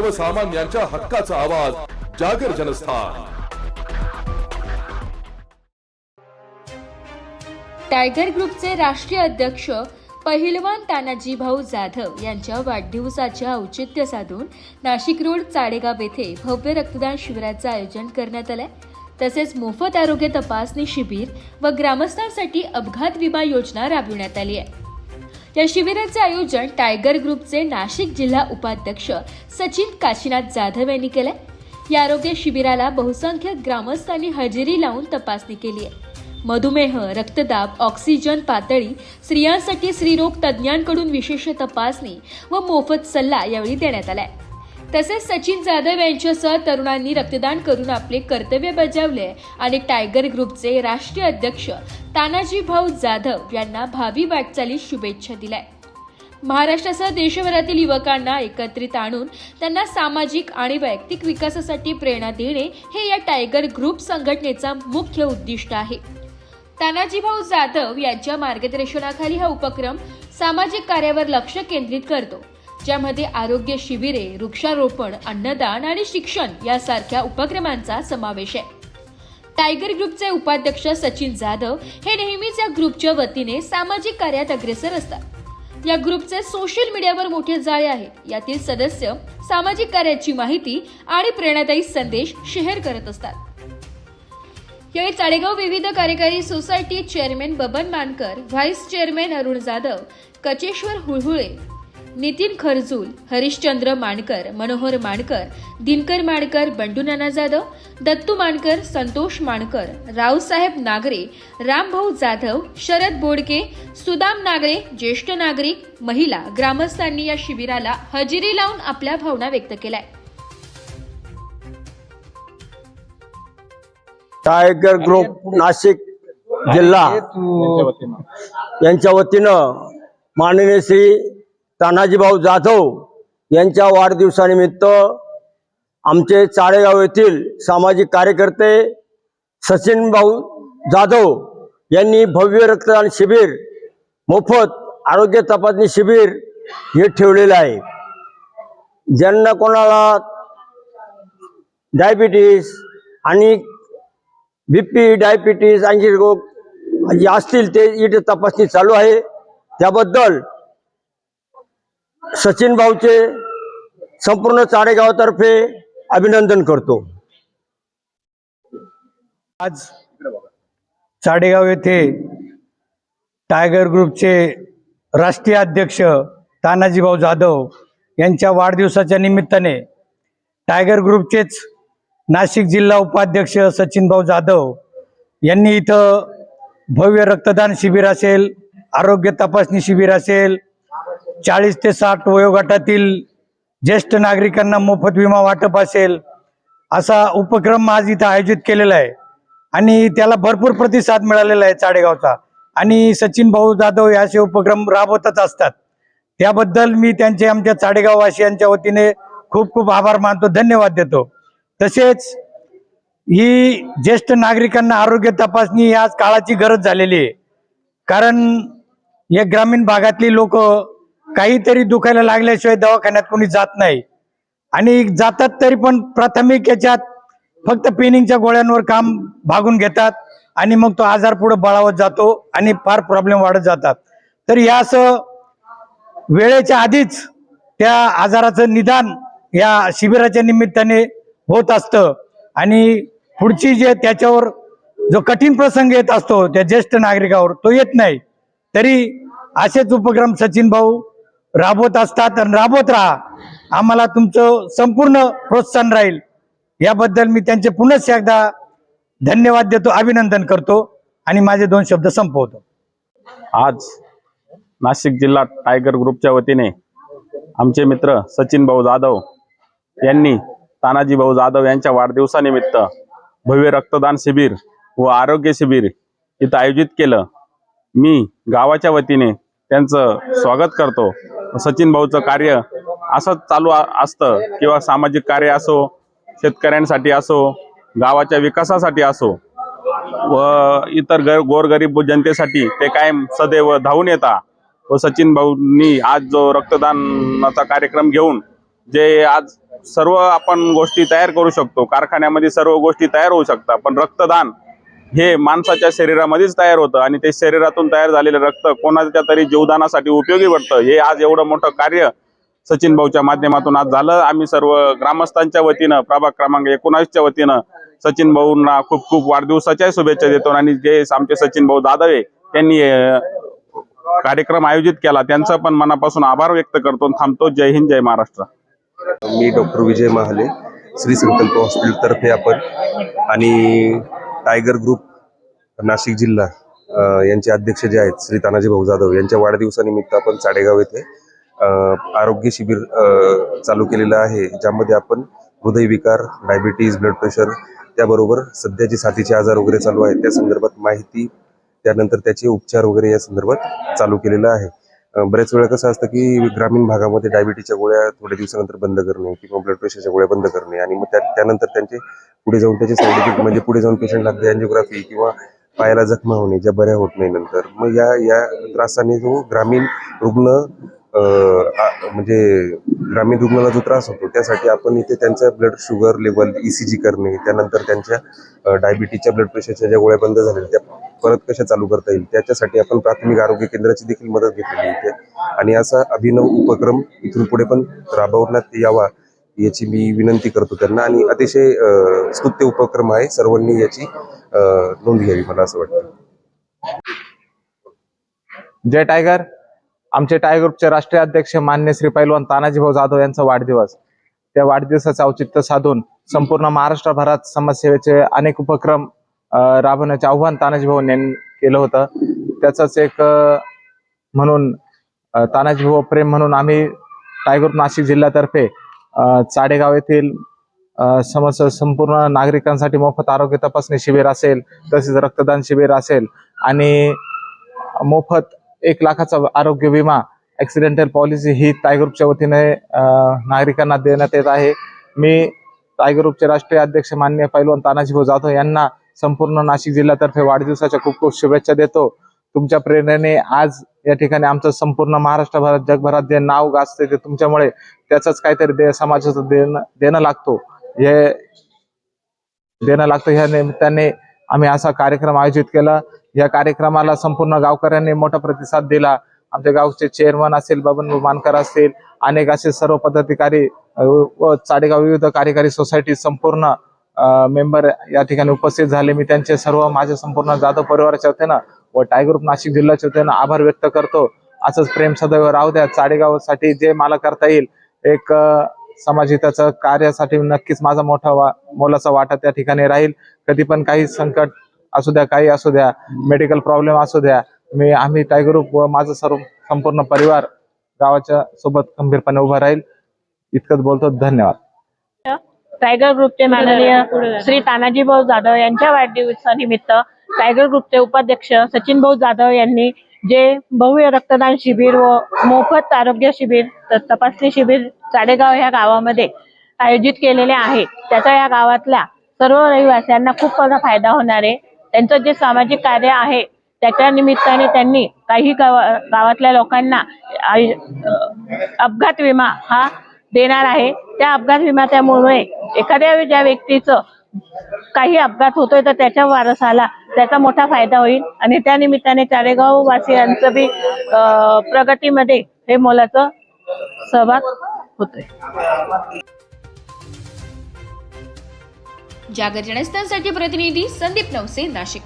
सर्वसामान्यांच्या हक्काचा आवाज जागर जनस्थान. टायगर ग्रुपचे राष्ट्रीय अध्यक्ष पहिलवान तानाजी भाऊ जाधव यांच्या वाढदिवसाच्या औचित्य साधून नाशिक रोड चाडेगाव येथे भव्य रक्तदान शिबिराचं आयोजन करण्यात आलंय. तसेच मोफत आरोग्य तपासणी शिबिर व ग्रामस्थांसाठी अपघात विमा योजना राबविण्यात आली आहे. या शिबिराचे आयोजन टायगर ग्रुपचे नाशिक जिल्हा उपाध्यक्ष सचिन काशीनाथ जाधव यांनी केले या आरोग्य शिबिराला बहुसंख्य ग्रामस्थांनी हजेरी लावून तपासणी केली आहे. मधुमेह रक्तदाब ऑक्सिजन पातळी स्त्रियांसाठी स्त्रीरोग तज्ज्ञांकडून विशेष तपासणी व मोफत सल्ला यावेळी देण्यात आलाय. तसेच सचिन जाधव यांच्यासह तरुणांनी रक्तदान करून आपले कर्तव्य बजावले आणि टायगर ग्रुपचे राष्ट्रीय अध्यक्ष तानाजी भाऊ जाधव यांना भावी वाटचालीस शुभेच्छा दिल्या. महाराष्ट्रासह देशभरातील युवकांना एकत्रित आणून त्यांना सामाजिक आणि वैयक्तिक विकासासाठी प्रेरणा देणे हे या टायगर ग्रुप संघटनेचा मुख्य उद्दिष्ट आहे. तानाजीभाऊ जाधव यांच्या मार्गदर्शनाखाली हा उपक्रम सामाजिक कार्यावर लक्ष केंद्रित करतो. ज्यामध्ये आरोग्य शिबिरे वृक्षारोपण अन्नदान आणि शिक्षण यासारख्या उपक्रमांचा समावेश आहे. टायगर ग्रुपचे उपाध्यक्ष सचिन जाधव हे नेहमीच या ग्रुपच्या वतीने सामाजिक कार्यात अग्रेसर असतात. या ग्रुपचे सोशल मीडियावर मोठे जाळे आहेत. यातील सदस्य सामाजिक कार्याची माहिती आणि प्रेरणादायी संदेश शेअर करत असतात. यावेळी चाळेगाव विविध कार्यकारी society chairman Baban Mankar vice chairman Arun Jadhav Kacheshwar Hulhule Nitin Kharjul Harishchandra Mankar Manohar Mankar Dinkar Mankar Bandu Nana Jadhav Dattu Mankar Santosh Mankar Raosaheb Nagre Rambhau Jadhav Sharad Bodke Sudam Nagre ज्येष्ठ नागरिक महिला ग्रामस्थांनी या शिबिराला हजेरी लावून आपल्या भावना व्यक्त केल्या. टायगर ग्रुप नाशिक जिल्हा. यांच्या वतीनं माननीय श्री तानाजीभाऊ जाधव यांच्या वाढदिवसानिमित्त आमचे चाळेगाव येथील सामाजिक कार्यकर्ते सचिन भाऊ जाधव यांनी भव्य रक्तदान शिबिर मोफत आरोग्य तपासणी शिबिर हे ठेवलेलं आहे. ज्यांना कोणाला डायबिटीस आणि बी पी डायबिटीस आणखी रोग जे असतील ते इथे तपासणी चालू आहे. त्याबद्दल सचिन भाऊचे संपूर्ण चाडेगावतर्फे अभिनंदन करतो. आज चाडेगाव येथे टायगर ग्रुपचे राष्ट्रीय अध्यक्ष तानाजीभाऊ जाधव यांच्या वाढदिवसाच्या निमित्ताने टायगर ग्रुपचेच नाशिक जिल्हा उपाध्यक्ष सचिनभाऊ जाधव यांनी इथं भव्य रक्तदान शिबिर असेल आरोग्य तपासणी शिबिर असेल चाळीस ते साठ वयोगटातील ज्येष्ठ नागरिकांना मोफत विमा वाटप असेल असा उपक्रम आज इथं आयोजित केलेला आहे. आणि त्याला भरपूर प्रतिसाद मिळालेला आहे चाडेगावचा आणि सचिन भाऊ जाधव हे असे उपक्रम राबवतच असतात. त्याबद्दल मी त्यांचे आमच्या चाडेगाव वासियांच्या वतीने खूप खूप आभार मानतो धन्यवाद देतो. तसेच ही ज्येष्ठ नागरिकांना आरोग्य तपासणी ही आज काळाची गरज झालेली आहे. कारण या ग्रामीण भागातली लोक काहीतरी दुखायला लागल्याशिवाय दवाखान्यात कोणी जात नाही. आणि जातात तरी पण प्राथमिक याच्यात फक्त पेनिंगच्या गोळ्यांवर काम भागून घेतात आणि मग तो आजार पुढे बळावत जातो आणि फार प्रॉब्लेम वाढत जातात. तर या असं वेळेच्या आधीच त्या आजाराचं निदान या शिबिराच्या निमित्ताने होत असतं. आणि पुढची जे त्याच्यावर जो कठीण प्रसंग येत असतो त्या ज्येष्ठ नागरिकावर तो येत नाही. तरी असेच उपक्रम सचिन भाऊ राबवत असतात आणि राबवत राहा. आम्हाला तुमचं संपूर्ण प्रोत्साहन राहील. याबद्दल मी त्यांचे पुनश्च एकदा धन्यवाद देतो अभिनंदन करतो आणि माझे दोन शब्द संपवतो. आज नाशिक जिल्हा टायगर ग्रुपच्या वतीने आमचे मित्र सचिन भाऊ जाधव यांनी तानाजी भाऊ जाधव यांच्या वाढदिवसानिमित्त भव्य रक्तदान शिबिर व आरोग्य शिबिर इथं आयोजित केलं. मी गावाच्या वतीने त्यांचं स्वागत करतो. सचिन भाऊचं कार्य असंच चालू असतं किंवा सामाजिक कार्य असो शेतकऱ्यांसाठी असो गावाच्या विकासासाठी असो व इतर गर गोरगरीब जनतेसाठी ते कायम सदैव धावून येतात व सचिन भाऊंनी आज जो रक्तदानाचा कार्यक्रम घेऊन जे आज सर्व आपण गोष्टी तयार करू शकतो कारखान्यामध्ये सर्व गोष्टी तयार होऊ शकतात पण रक्तदान हे माणसाच्या शरीरामध्येच तयार होतं आणि ते शरीरातून तयार झालेलं रक्त कोणाच्या तरी जीवदानासाठी उपयोगी पडतं. हे आज एवढं मोठं कार्य सचिन भाऊच्या माध्यमातून आज झालं. आम्ही सर्व ग्रामस्थांच्या वतीनं प्रभाग क्रमांक एकोणावीसच्या वतीनं सचिन भाऊंना खूप खूप वाढदिवसाच्या शुभेच्छा देतो. आणि जे आमचे सचिन भाऊ जाधव त्यांनी कार्यक्रम आयोजित केला. त्यांचा पण मनापासून आभार व्यक्त करतो थांबतो. जय हिंद जय महाराष्ट्र. मी डॉक्टर विजय महाले श्री संकल्प हॉस्पिटलतर्फे आपण आणि टायगर ग्रुप नाशिक जिल्हा यांचे अध्यक्ष जे आहेत श्री तानाजी भाऊ जाधव यांच्या वाढदिवसानिमित्त आपण चाडेगाव येथे आरोग्य शिबिर अ, चालू केलेलं आहे ज्यामध्ये आपण हृदयविकार डायबिटीज ब्लड प्रेशर त्याबरोबर सध्याचे साथीचे आजार वगैरे चालू आहेत. त्या संदर्भात माहिती त्यानंतर त्याचे उपचार वगैरे या संदर्भात चालू केलेलं आहे. बऱ्याच वेळा कसं असतं की ग्रामीण भागामध्ये डायबिटीच्या गोळ्या थोड्या दिवसानंतर बंद करणे किंवा ब्लड प्रेशरच्या गोळ्या बंद करणे आणि मग त्या त्यानंतर त्यांचे पुढे जाऊन त्याचे साईड इफेक्ट म्हणजे पुढे जाऊन पेशंटला लागते अँजिओग्राफी किंवा पायाला जखमा होणे ज्या बऱ्या होत नाही नंतर. मग या या त्रासाने जो ग्रामीण रुग्ण म्हणजे ग्रामीण रुग्णाला जो त्रास होतो त्यासाठी आपण इथे त्यांचा ब्लड शुगर लेवल ईसीजी करणे त्यानंतर त्यांच्या डायबिटीजच्या ब्लड प्रेशरच्या ज्या गोळ्या बंद झालेल्या त्या परत कशा चालू करता येईल त्याच्यासाठी आपण प्राथमिक आरोग्य केंद्राची देखील मदत घेतलेली इथे. आणि असा अभिनव उपक्रम इथून पुढे पण राबवण्यात यावा याची मी विनंती करतो त्यांना. आणि अतिशय स्तुत्य उपक्रम आहे सर्वांनी याची नोंद घ्यावी मला असं वाटतं. जय टायगर. आमचे टायगर ग्रुपचे राष्ट्रीय अध्यक्ष मान्य श्री पैलवान तानाजीभाऊ जाधव यांचा वाढदिवस. त्या वाढदिवसाचं औचित्य साधून संपूर्ण महाराष्ट्रभरात समाजसेवेचे अनेक उपक्रम राबवण्याचे आव्हान तानाजी भाऊ यांनी केलं होतं. त्याचंच एक म्हणून तानाजीभाऊ तानाजी भाऊ प्रेम म्हणून आम्ही टायगर ग्रुप नाशिक जिल्ह्यातर्फे चाडेगाव येथील समज समस्त संपूर्ण नागरिकांसाठी मोफत आरोग्य तपासणी शिबिर असेल तसेच रक्तदान शिबिर असेल आणि मोफत एक लाखाचा आरोग्य विमा ॲक्सिडेंटल पॉलिसी ही टायगर ग्रुपच्या वतीने नागरिकांना देण्यात येत आहे. मी टायगर ग्रुपचे राष्ट्रीय अध्यक्ष मान्य पैलवान तानाजीभाऊ जाधव यांना संपूर्ण नाशिक जिल्ह्यातर्फे वाढदिवसाच्या खूप खूप शुभेच्छा देतो. तुमच्या प्रेरणेने आज या ठिकाणी आमचं संपूर्ण महाराष्ट्रभरात जगभरात जे नाव गाजते ते तुमच्यामुळे त्याचंच काहीतरी दे समाजाचं देणं देणं लागतो. हे देणं लागतं ह्या निमित्ताने आम्ही असा कार्यक्रम आयोजित केला. या कार्यक्रमाला संपूर्ण गावकऱ्यांनी मोठा प्रतिसाद दिला. आमच्या गावचे चेअरमन असेल बबन मानकर असतील अनेक असे सर्व पदाधिकारी व चाडेगाव विविध कार्यकारी सोसायटी संपूर्ण मेंबर या ठिकाणी उपस्थित झाले. मी त्यांचे सर्व माझ्या संपूर्ण जाधव परिवाराच्या वतीनं व टायगर ग्रुप नाशिक जिल्ह्याच्या वतीनं आभार व्यक्त करतो. असंच प्रेम सदैव राहू द्या. चाडेगावसाठी जे मला करता येईल एक समाजहिताचं कार्यासाठी नक्कीच माझा मोठा वा मोलाचा वाटा त्या ठिकाणी राहील. कधी पण काही संकट असू द्या काही असू द्या मेडिकल प्रॉब्लेम असू द्या मी आम्ही टायगर ग्रुप व माझं सर्व संपूर्ण परिवार गावाच्या सोबत खंबीरपणे उभा राहील. इतकंच बोलतो धन्यवाद. टायगर ग्रुपचे माननीय श्री तानाजी भाऊ जाधव यांच्या वाढदिवसानिमित्त टायगर ग्रुपचे उपाध्यक्ष सचिन भाऊ जाधव यांनी जे भव्य रक्तदान शिबिर व मोफत आरोग्य शिबिर त- तपासणी शिबिर चाडेगाव ह्या गावामध्ये आयोजित केलेले आहे. त्याचा या गावातल्या सर्व रहिवासियांना खूप मोठा फायदा होणार आहे. त्यांचं जे सामाजिक कार्य आहे त्याच्या निमित्ताने त्यांनी काही गावा गावातल्या लोकांना अपघात विमा हा देणार आहे. त्या अपघात विम्यामुळे एखाद्या ज्या व्यक्तीचं काही अपघात होतोय तर त्याच्या वारसाला त्याचा मोठा फायदा होईल. आणि त्या निमित्ताने चारेगाव वासियांचं बी प्रगतीमध्ये हे मोलाचं सहभाग होतोय. जागर जनस्थानसाठी प्रतिनिधी संदीप नवसे नाशिक.